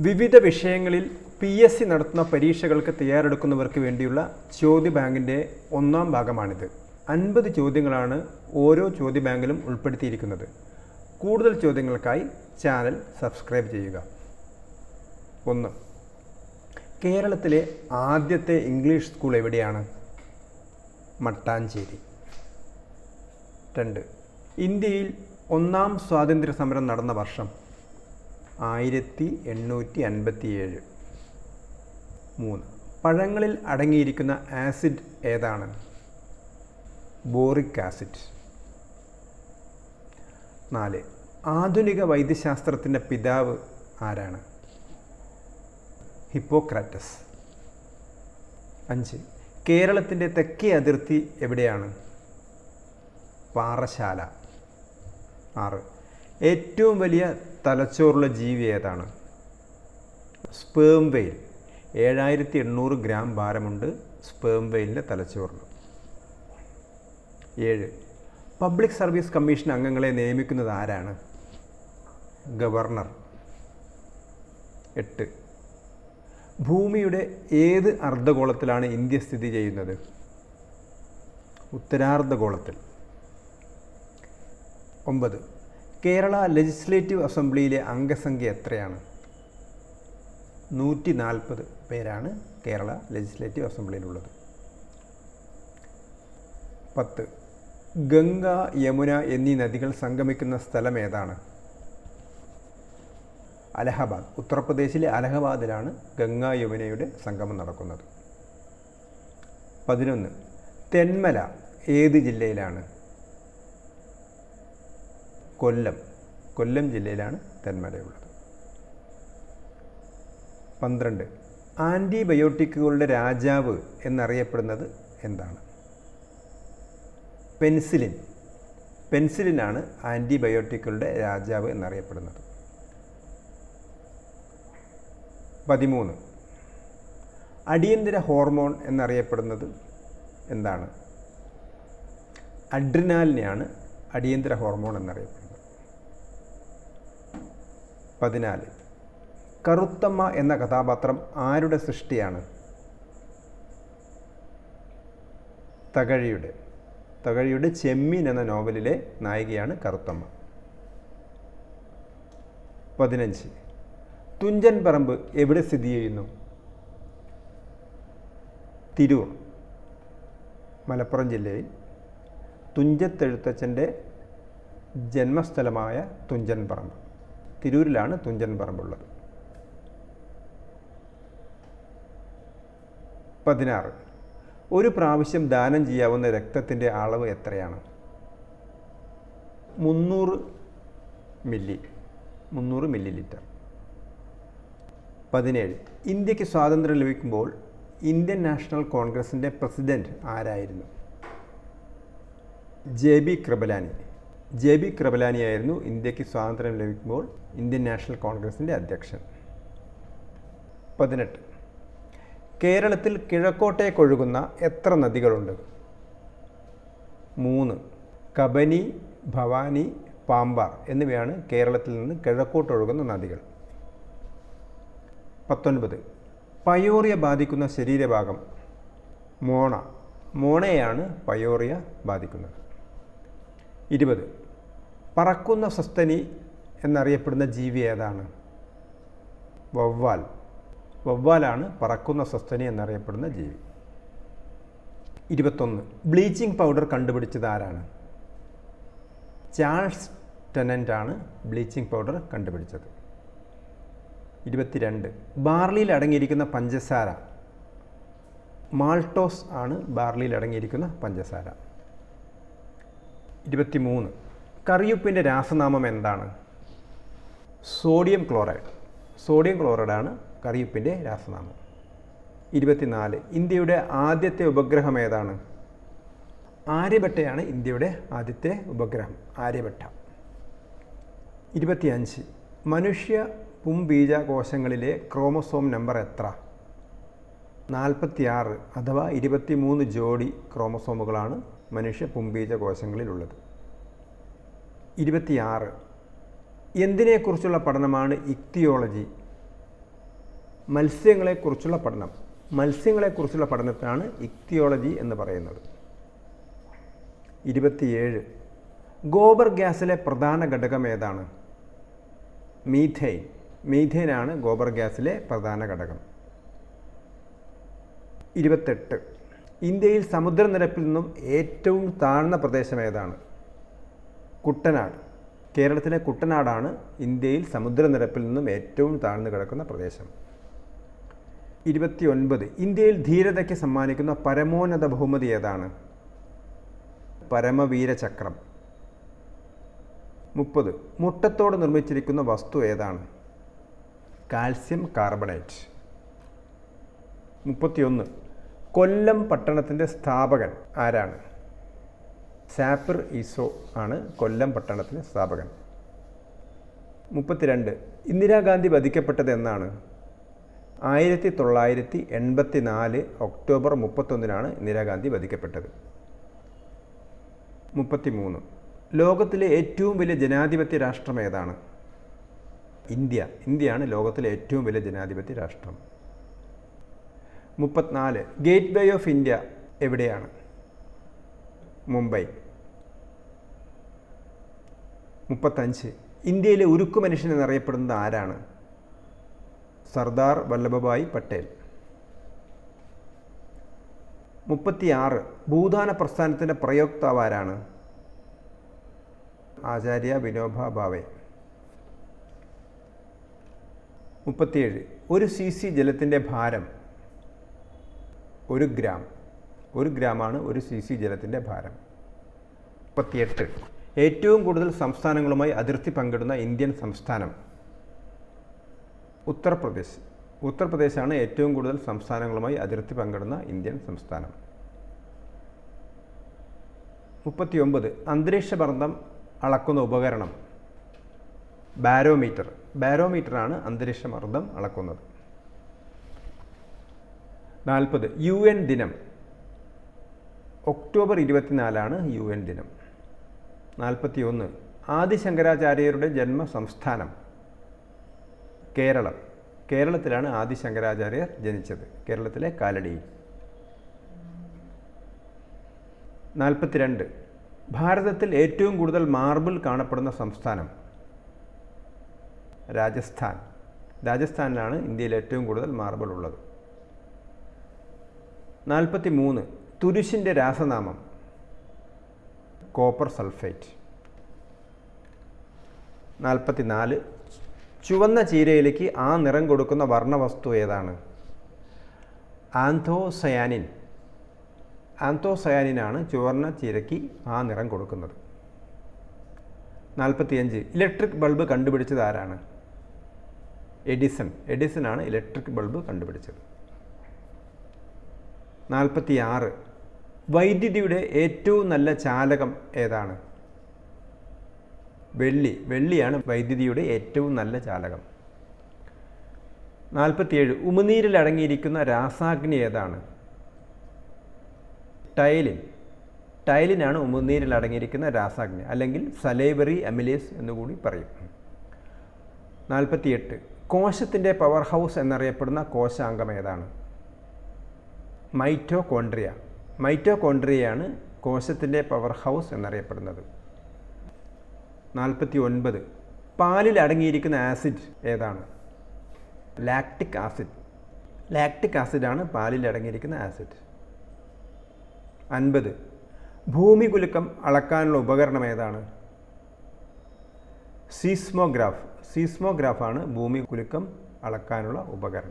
വിവിധ വിഷയങ്ങളിൽ P S C നടത്തുന്ന പരീക്ഷകൾക്ക് തയ്യാറെടുക്കുന്നവർക്ക് വേണ്ടിയുള്ള ചോദ്യ ബാങ്കിന്റെ ഒന്നാം ഭാഗമാണിത്. അൻപത് ചോദ്യങ്ങളാണ് ഓരോ ചോദ്യ ബാങ്കിലും ഉൾപ്പെടുത്തിയിരിക്കുന്നത്. കൂടുതൽ ചോദ്യങ്ങൾക്കായി ചാനൽ സബ്സ്ക്രൈബ് ചെയ്യുക. ഒന്ന്. കേരളത്തിലെ ആദ്യത്തെ ഇംഗ്ലീഷ് സ്കൂൾ എവിടെയാണ്? മട്ടാഞ്ചേരി. രണ്ട്. ഇന്ത്യയിൽ ഒന്നാം സ്വാതന്ത്ര്യ സമരം നടന്ന വർഷം ആയിരത്തി എണ്ണൂറ്റി അൻപത്തിയേഴ്. മൂന്ന്. പഴങ്ങളിൽ അടങ്ങിയിരിക്കുന്ന ആസിഡ് ഏതാണ്? Boric acid. നാല്. ആധുനിക വൈദ്യശാസ്ത്രത്തിന്റെ പിതാവ് ആരാണ്? ഹിപ്പോക്രാറ്റസ്. അഞ്ച്. കേരളത്തിന്റെ തെക്കേ അതിർത്തി എവിടെയാണ്? പാറശാല. ആറ്. ഏറ്റവും വലിയ തലച്ചോറുള്ള ജീവി ഏതാണ്? സ്പേം വെയിൽ. ഏഴായിരത്തി എണ്ണൂറ് ഗ്രാം ഭാരമുണ്ട് സ്പേം വെയിലിന്റെ തലച്ചോറിന്. ഏഴ്. പബ്ലിക് സർവീസ് കമ്മീഷൻ അംഗങ്ങളെ നിയമിക്കുന്നത് ആരാണ്? ഗവർണർ. എട്ട്. ഭൂമിയുടെ ഏത് അർദ്ധഗോളത്തിലാണ് ഇന്ത്യ സ്ഥിതി ചെയ്യുന്നത്? ഉത്തരാർദ്ധഗോളത്തിൽ. ഒമ്പത്. കേരള ലെജിസ്ലേറ്റീവ് അസംബ്ലിയിലെ അംഗസംഖ്യ എത്രയാണ്? നൂറ്റി നാൽപ്പത് പേരാണ് കേരള ലെജിസ്ലേറ്റീവ് അസംബ്ലിയിലുള്ളത്. പത്ത്. ഗംഗ യമുന എന്നീ നദികൾ സംഗമിക്കുന്ന സ്ഥലം ഏതാണ്? അലഹബാദ്. ഉത്തർപ്രദേശിലെ അലഹബാദിലാണ് ഗംഗ യമുനയുടെ സംഗമം നടക്കുന്നത്. പതിനൊന്ന്. തെന്മല ഏത് ജില്ലയിലാണ്? കൊല്ലം കൊല്ലം ജില്ലയിലാണ് തെന്മലയുള്ളത്. പന്ത്രണ്ട് ആന്റിബയോട്ടിക്കുകളുടെ രാജാവ് എന്നറിയപ്പെടുന്നത് എന്താണ്? പെൻസിലിൻ പെൻസിലിനാണ് ആന്റിബയോട്ടിക്കുകളുടെ രാജാവ് എന്നറിയപ്പെടുന്നത്. പതിമൂന്ന് അടിയന്തര ഹോർമോൺ എന്നറിയപ്പെടുന്നത് എന്താണ്? അഡ്രിനാലിനെയാണ് അടിയന്തര ഹോർമോൺ എന്നറിയപ്പെടുന്നത്. പതിനാല്. കറുത്തമ്മ എന്ന കഥാപാത്രം ആരുടെ സൃഷ്ടിയാണ്? തകഴിയുടെ. തകഴിയുടെ ചെമ്മീൻ എന്ന നോവലിലെ നായികയാണ് കറുത്തമ്മ. പതിനഞ്ച്. തുഞ്ചൻ പറമ്പ് എവിടെ സ്ഥിതി ചെയ്യുന്നു? തിരൂർ. മലപ്പുറം ജില്ലയിൽ. തുഞ്ചത്തെഴുത്തച്ഛന്റെ ജന്മസ്ഥലമായ തുഞ്ചൻ പറമ്പ്. തിരൂരിലാണ് തുഞ്ചൻ പറമ്പുള്ളത്. പതിനാറ്. ഒരു പ്രാവശ്യം ദാനം ചെയ്യാവുന്ന രക്തത്തിന്റെ അളവ് എത്രയാണ്? മുന്നൂറ് മില്ലി മുന്നൂറ് മില്ലി ലിറ്റർ പതിനേഴ്. ഇന്ത്യയ്ക്ക് സ്വാതന്ത്ര്യം ലഭിക്കുമ്പോൾ ഇന്ത്യൻ നാഷണൽ കോൺഗ്രസിന്റെ പ്രസിഡന്റ് ആരായിരുന്നു? J B Kripalani. J B കൃപലാനിയായിരുന്നു ഇന്ത്യയ്ക്ക് സ്വാതന്ത്ര്യം ലഭിക്കുമ്പോൾ ഇന്ത്യൻ നാഷണൽ കോൺഗ്രസിന്റെ അധ്യക്ഷൻ. പതിനെട്ട്. കേരളത്തിൽ കിഴക്കോട്ടേക്കൊഴുകുന്ന എത്ര നദികളുണ്ട്? മൂന്ന്. കബനി ഭവാനി പാമ്പാർ എന്നിവയാണ് കേരളത്തിൽ നിന്ന് കിഴക്കോട്ടൊഴുകുന്ന നദികൾ. പത്തൊൻപത്. പയോറിയ ബാധിക്കുന്ന ശരീരഭാഗം മോണ. മോണയാണ് പയോറിയ ബാധിക്കുന്നത്. ഇരുപത്. പറക്കുന്ന സസ്തനി എന്നറിയപ്പെടുന്ന ജീവി ഏതാണ്? വവ്വാൽ. വവ്വാലാണ് പറക്കുന്ന സസ്തനി എന്നറിയപ്പെടുന്ന ജീവി. ഇരുപത്തൊന്ന്. ബ്ലീച്ചിങ് പൗഡർ കണ്ടുപിടിച്ചത് ആരാണ്? ചാൾസ് ടെനന്റാണ് ബ്ലീച്ചിങ് പൗഡർ കണ്ടുപിടിച്ചത്. ഇരുപത്തിരണ്ട്. ബാർലിയിൽ അടങ്ങിയിരിക്കുന്ന പഞ്ചസാര. മാൾട്ടോസ് ആണ് ബാർലിയിൽ അടങ്ങിയിരിക്കുന്ന പഞ്ചസാര. ഇരുപത്തിമൂന്ന്. കറിയുപ്പിന്റെ രാസനാമം എന്താണ്? Sodium chloride. സോഡിയം ക്ലോറൈഡാണ് കറിയുപ്പിന്റെ രാസനാമം. ഇരുപത്തിനാല് ഇന്ത്യയുടെ ആദ്യത്തെ ഉപഗ്രഹം ഏതാണ്? ആര്യഭട്ടയാണ് ഇന്ത്യയുടെ ആദ്യത്തെ ഉപഗ്രഹം ആര്യഭട്ട. ഇരുപത്തിയഞ്ച് മനുഷ്യ പുംബീജകോശങ്ങളിലെ ക്രോമസോം നമ്പർ എത്ര? നാൽപ്പത്തിയാറ് അഥവാ ഇരുപത്തിമൂന്ന് ജോഡി ക്രോമസോമുകളാണ് മനുഷ്യ പുംബീജകോശങ്ങളിലുള്ളത്. ഇരുപത്തിയാറ്. എന്തിനെക്കുറിച്ചുള്ള പഠനമാണ് ഇക്തിയോളജി? മത്സ്യങ്ങളെക്കുറിച്ചുള്ള പഠനം. മത്സ്യങ്ങളെക്കുറിച്ചുള്ള പഠനത്തിനാണ് ഇക്തിയോളജി എന്ന് പറയുന്നത്. ഇരുപത്തിയേഴ്. ഗോബർ ഗ്യാസിലെ പ്രധാന ഘടകം ഏതാണ്? മീഥെയിൻ. മീഥെയിനാണ് ഗോബർ ഗ്യാസിലെ പ്രധാന ഘടകം. ഇരുപത്തെട്ട്. ഇന്ത്യയിൽ സമുദ്രനിരപ്പിൽ നിന്നും ഏറ്റവും താഴ്ന്ന പ്രദേശം ഏതാണ്? കുട്ടനാട്. കേരളത്തിലെ കുട്ടനാടാണ് ഇന്ത്യയിൽ സമുദ്രനിരപ്പിൽ നിന്നും ഏറ്റവും താഴ്ന്നു കിടക്കുന്ന പ്രദേശം. ഇരുപത്തിയൊൻപത്. ഇന്ത്യയിൽ ധീരതയ്ക്ക് സമ്മാനിക്കുന്ന പരമോന്നത ബഹുമതി ഏതാണ്? പരമവീരചക്രം. മുപ്പത്. മുട്ടത്തോട് നിർമ്മിച്ചിരിക്കുന്ന വസ്തു ഏതാണ്? Calcium carbonate. മുപ്പത്തിയൊന്ന്. കൊല്ലം പട്ടണത്തിന്റെ സ്ഥാപകൻ ആരാണ്? സാപ്പിർ ഈസോ ആണ് കൊല്ലം പട്ടണത്തിലെ സ്ഥാപകൻ. മുപ്പത്തിരണ്ട്. ഇന്ദിരാഗാന്ധി വധിക്കപ്പെട്ടത് എന്നാണ്. ആയിരത്തി തൊള്ളായിരത്തി എൺപത്തി നാല് ഒക്ടോബർ മുപ്പത്തൊന്നിനാണ് ഇന്ദിരാഗാന്ധി വധിക്കപ്പെട്ടത്. മുപ്പത്തിമൂന്ന്. ലോകത്തിലെ ഏറ്റവും വലിയ ജനാധിപത്യ രാഷ്ട്രം ഏതാണ്? ഇന്ത്യ. ഇന്ത്യയാണ് ലോകത്തിലെ ഏറ്റവും വലിയ ജനാധിപത്യ രാഷ്ട്രം. മുപ്പത്തിനാല്. ഗേറ്റ് വേ ഓഫ് ഇന്ത്യ എവിടെയാണ്? മുംബൈ. മുപ്പത്തഞ്ച്. ഇന്ത്യയിലെ ഉരുക്കു മനുഷ്യൻ എന്നറിയപ്പെടുന്നത് ആരാണ്? സർദാർ വല്ലഭഭായ് പട്ടേൽ. മുപ്പത്തിയാറ്. ഭൂദാന പ്രസ്ഥാനത്തിന്റെ പ്രയോക്താവ് ആരാണ്? ആചാര്യ വിനോബ ഭാവെ. മുപ്പത്തിയേഴ്. ഒരു സി സി ജലത്തിന്റെ ഭാരം ഒരു ഗ്രാം. ഒരു ഗ്രാമാണ് ഒരു സി സി ജലത്തിന്റെ ഭാരം. മുപ്പത്തിയെട്ട്. ഏറ്റവും കൂടുതൽ സംസ്ഥാനങ്ങളുമായി അതിർത്തി പങ്കിടുന്ന ഇന്ത്യൻ സംസ്ഥാനം ഉത്തർപ്രദേശ്. ഉത്തർപ്രദേശാണ് ഏറ്റവും കൂടുതൽ സംസ്ഥാനങ്ങളുമായി അതിർത്തി പങ്കിടുന്ന ഇന്ത്യൻ സംസ്ഥാനം. മുപ്പത്തിയൊമ്പത്. അന്തരീക്ഷമർദ്ദം അളക്കുന്ന ഉപകരണം. ബാരോമീറ്റർ. ബാരോമീറ്ററാണ് അന്തരീക്ഷമർദ്ദം അളക്കുന്നത്. നാൽപ്പത്. യു എൻ ദിനം. ഒക്ടോബർ ഇരുപത്തിനാലാണ് യു എൻ ദിനം. നാൽപ്പത്തി ഒന്ന് ആദിശങ്കരാചാര്യരുടെ ജന്മസംസ്ഥാനം. കേരളം. കേരളത്തിലാണ് ആദിശങ്കരാചാര്യർ ജനിച്ചത്. കേരളത്തിലെ കാലടിയിൽ നാൽപ്പത്തിരണ്ട്. ഭാരതത്തിൽ ഏറ്റവും കൂടുതൽ മാർബിൾ കാണപ്പെടുന്ന സംസ്ഥാനം. രാജസ്ഥാൻ. രാജസ്ഥാനിലാണ് ഇന്ത്യയിൽ ഏറ്റവും കൂടുതൽ മാർബിൾ ഉള്ളത്. നാൽപ്പത്തി മൂന്ന് തുരിശിന്റെ രാസനാമം കോപ്പർ സൾഫേറ്റ്. നാൽപ്പത്തി നാല് ചുവന്ന ചീരയിലേക്ക് ആ നിറം കൊടുക്കുന്ന വർണവസ്തു ഏതാണ്? ആന്തോസയാനിൻ. ആന്തോസയാനിനാണ് ചുവന്ന ചീരയ്ക്ക് ആ നിറം കൊടുക്കുന്നത്. നാൽപ്പത്തിയഞ്ച്. ഇലക്ട്രിക് ബൾബ് കണ്ടുപിടിച്ചത് ആരാണ്? എഡിസൺ. എഡിസൺ ആണ് ഇലക്ട്രിക് ബൾബ് കണ്ടുപിടിച്ചത്. നാൽപ്പത്തി ആറ് വൈദ്യുതിയുടെ ഏറ്റവും നല്ല ചാലകം ഏതാണ്? വെള്ളി. വെള്ളിയാണ് വൈദ്യുതിയുടെ ഏറ്റവും നല്ല ചാലകം. നാൽപ്പത്തിയേഴ്. ഉമിനീരിൽ അടങ്ങിയിരിക്കുന്ന രാസാഗ്നി ഏതാണ്? ടൈലിൻ. ടൈലിനാണ് ഉമിനീരിൽ അടങ്ങിയിരിക്കുന്ന രാസാഗ്നി അല്ലെങ്കിൽ സലൈബറി അമിലേസ് എന്നുകൂടി പറയും. നാൽപ്പത്തിയെട്ട്. കോശത്തിന്റെ പവർ ഹൗസ് എന്നറിയപ്പെടുന്ന കോശാംഗം ഏതാണ്? മൈറ്റോകോൺട്രിയ മൈറ്റോകോൺട്രിയയാണ് കോശത്തിന്റെ പവർ ഹൗസ് എന്നറിയപ്പെടുന്നത്. നാൽപ്പത്തി ഒൻപത് പാലിൽ അടങ്ങിയിരിക്കുന്ന ആസിഡ് ഏതാണ്? Lactic acid. ലാക്റ്റിക് ആസിഡാണ് പാലിൽ അടങ്ങിയിരിക്കുന്ന ആസിഡ്. അൻപത്. ഭൂമി കുലുക്കം അളക്കാനുള്ള ഉപകരണം ഏതാണ്? സീസ്മോഗ്രാഫ്. സീസ്മോഗ്രാഫാണ് ഭൂമി കുലുക്കം അളക്കാനുള്ള ഉപകരണം.